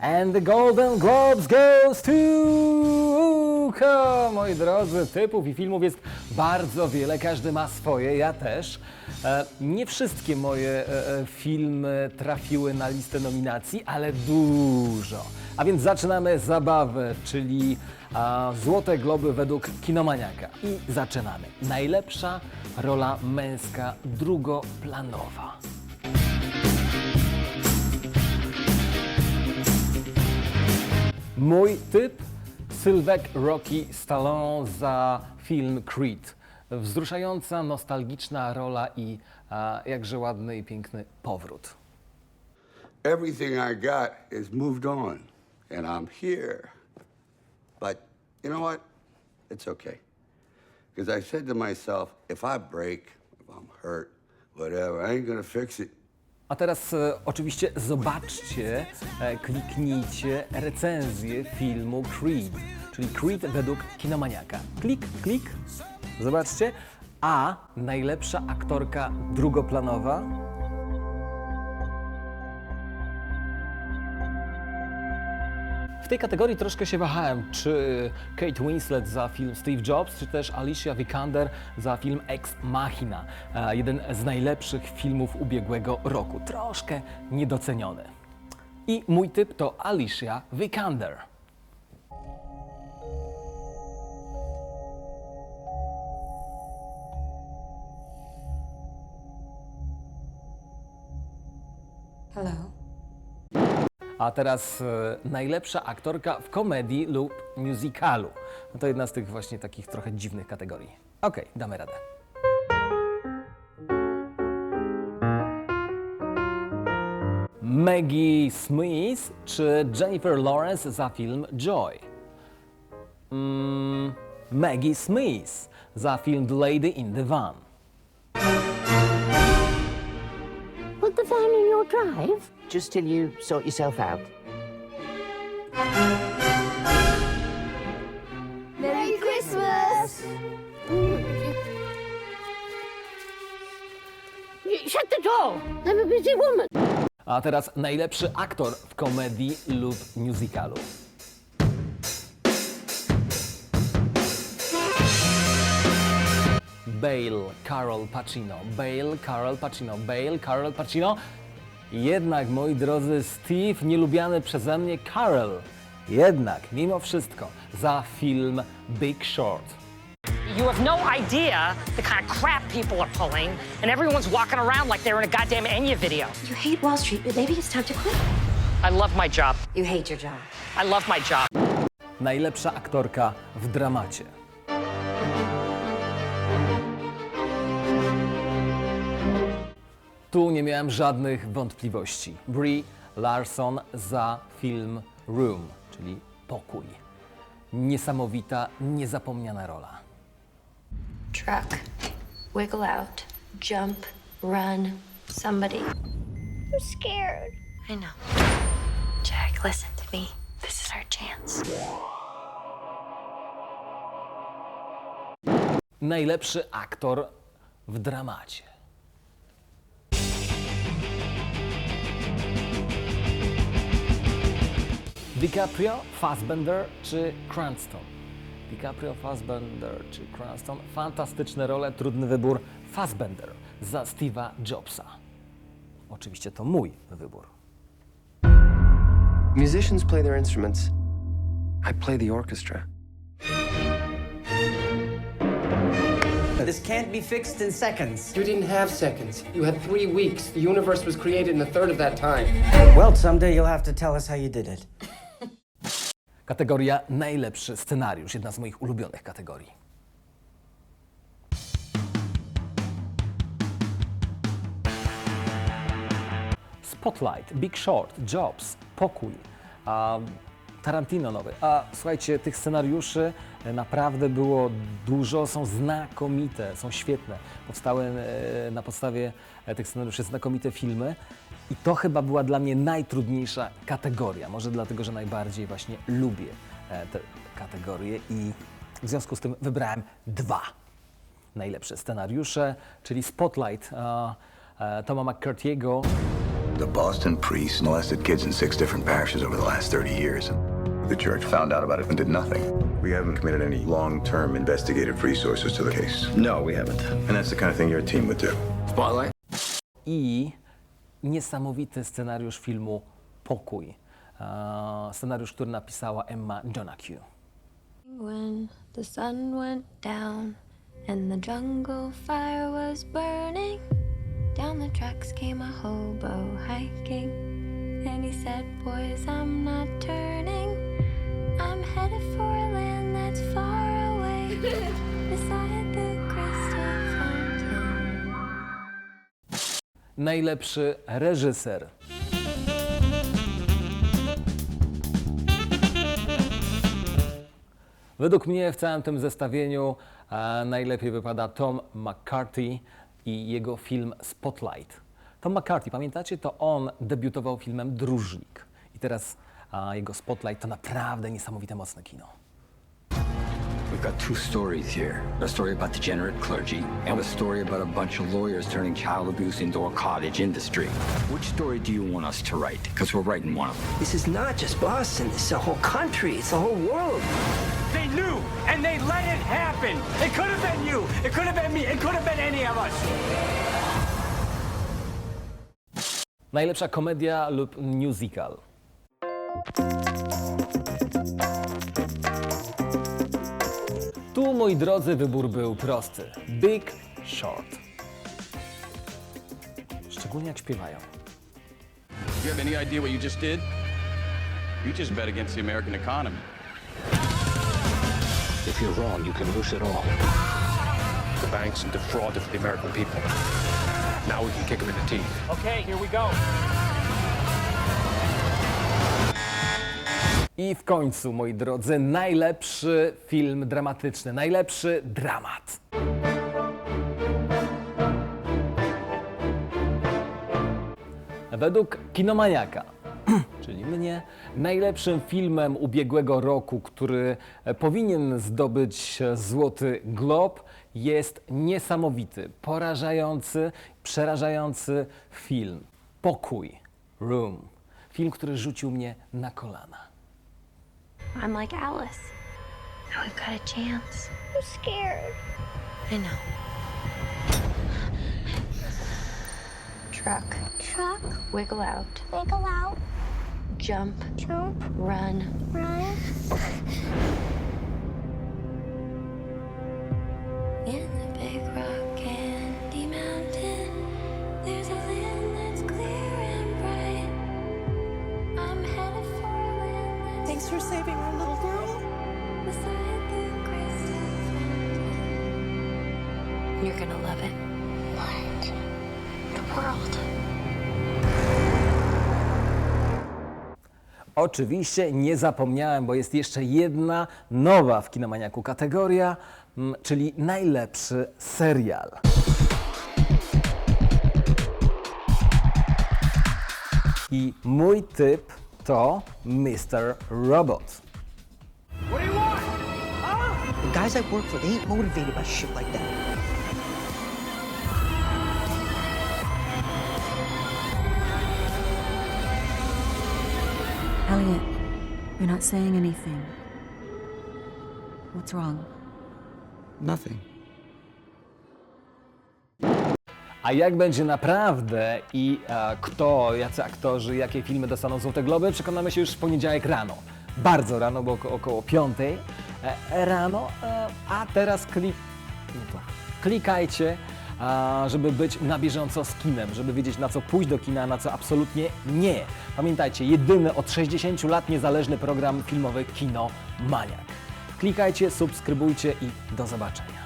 And the Golden Globes goes to... Moi drodzy, typów i filmów jest bardzo wiele, każdy ma swoje, ja też. E, nie wszystkie moje e, e, filmy trafiły na listę nominacji, ale dużo. A więc zaczynamy zabawę, czyli Złote Globy według Kinomaniaka. I zaczynamy. Najlepsza rola męska drugoplanowa. Mój typ Sylwek Rocky Stallone za film Creed. Wzruszająca, nostalgiczna rola i a, jakże ładny i piękny powrót. Everything I got is moved on, and I'm here. But you know what? It's okay. Because I said to myself, if I break, if I'm hurt, whatever, I ain't gonna fix it. A teraz e, oczywiście zobaczcie, e, kliknijcie recenzję filmu Creed, czyli Creed według Kinomaniaka. Klik, klik, zobaczcie. A najlepsza aktorka drugoplanowa W tej kategorii troszkę się wahałem, czy Kate Winslet za film Steve Jobs, czy też Alicia Vikander za film Ex Machina, e, jeden z najlepszych filmów ubiegłego roku. Troszkę niedoceniony. I mój typ to Alicia Vikander. Hello. A teraz e, najlepsza aktorka w komedii lub musicalu. No to jedna z tych właśnie takich trochę dziwnych kategorii. Okej, damy radę. Maggie Smith czy Jennifer Lawrence za film Joy? Mm, Maggie Smith za film The Lady in the Van. Drive? just till you sort yourself out. Merry Christmas! Shut the door! I'm a busy woman. A teraz najlepszy aktor w komedii lub musicalu. Bale, Carol Pacino, Bale, Carol Pacino, Bale, Carol Pacino. Jednak, moi drodzy, Steve, nielubiany przeze mnie Carol. Jednak, mimo wszystko, za film Big Short. You have no idea the kind of crap people are pulling, and everyone's walking around like they're in a goddamn Enya video. You hate Wall Street, but maybe it's time to quit. I love my job. You hate your job. I love my job. Najlepsza aktorka w dramacie. Tu nie miałem żadnych wątpliwości. Brie Larson za film Room, czyli Pokój. Niesamowita, niezapomniana rola. Truck. Wiggle out. Jump. Run. Somebody. I'm scared. I know. Jack, listen to me. This is our chance. Najlepszy aktor w dramacie. DiCaprio, Fassbender czy Cranston? DiCaprio, Fassbender czy Cranston? Fantastyczne role, trudny wybór. Fassbender za Steve'a Jobsa. Oczywiście to mój wybór. Musicians play their instruments. I play the orchestra. This can't be fixed in seconds. You didn't have seconds. You had three weeks. The universe was created in a third of that time. Well, someday you'll have to tell us how you did it. Kategoria najlepszy scenariusz, jedna z moich ulubionych kategorii. Spotlight, Big Short, Jobs, Pokój, Tarantino nowy. A słuchajcie, tych scenariuszy e, naprawdę było dużo, są znakomite, są świetne. Powstały e, na podstawie e, tych scenariuszy znakomite filmy. I to chyba była dla mnie najtrudniejsza kategoria. Może dlatego, że najbardziej właśnie lubię te kategorie i w związku z tym wybrałem dwa. najlepsze scenariusze, czyli Spotlight Toma McCarthy'ego, The Boston priests molested kids in six different parishes over the last 30 years. The church found out about it and did nothing. We haven't committed any long-term investigative resources to the case. No, we haven't. And that's the kind of thing your team would do. Spotlight? i niesamowity scenariusz filmu Pokój. E, Scenariusz, który napisała Emma Donahue. When the sun went down and the jungle fire was burning, down the tracks came a hobo hiking. And he said, Boys, I'm not turning. I'm headed for a land far away, beside the. Najlepszy reżyser. Według mnie w całym tym zestawieniu e, najlepiej wypada Tom McCarthy i jego film Spotlight. Tom McCarthy, pamiętacie, to on debiutował filmem Dróżnik. I teraz a, jego Spotlight to naprawdę niesamowite, mocne kino. We've got two stories here. A story about degenerate clergy and a story about a bunch of lawyers turning child abuse into a cottage industry. Which story do you want us to write? Because we're writing one of them. This is not just Boston, this is a whole country, it's the whole world. They knew, and they let it happen. It could have been you. It could have been me. It could have been any of us. Najlepsza komedia lub musical. Tu, moi drodzy, wybór był prosty. Big Short. Szczególnie jak śpiewają. You have any idea what you just did? You just bet against the American economy. If you're wrong, you can lose it all. The banks defrauded the American people. Now we can kick them in the teeth. Okay, here we go. I w końcu, moi drodzy, najlepszy film dramatyczny, najlepszy dramat. Według Kinomaniaka, czyli mnie, najlepszym filmem ubiegłego roku, który powinien zdobyć Złoty Glob, jest niesamowity, porażający, przerażający film Pokój, Room. Film, który rzucił mnie na kolana. I'm like Alice. Now we've got a chance. I'm scared. I know. Truck. Truck, Wiggle out. wiggle out, Jump. jump, Run. run. Thanks for saving our little girl. You're gonna love it. What? The world. Oczywiście nie zapomniałem, bo jest jeszcze jedna nowa w Kinomaniaku kategoria, mm, czyli najlepszy serial. I mój typ to Mr. Robot. What do you want? The guys I work for, they ain't motivated by shit like that. Elliot, you're not saying anything. What's wrong? Nothing. A jak będzie naprawdę i e, kto, jacy aktorzy, jakie filmy dostaną Złote Globy, przekonamy się już w poniedziałek rano. Bardzo rano, bo oko- około piątej e, rano. E, a teraz klik... no klikajcie, żeby być na bieżąco z kinem, żeby wiedzieć na co pójść do kina, na co absolutnie nie. Pamiętajcie, jedyny od 60 lat niezależny program filmowy Kino Maniak. Klikajcie, subskrybujcie i do zobaczenia.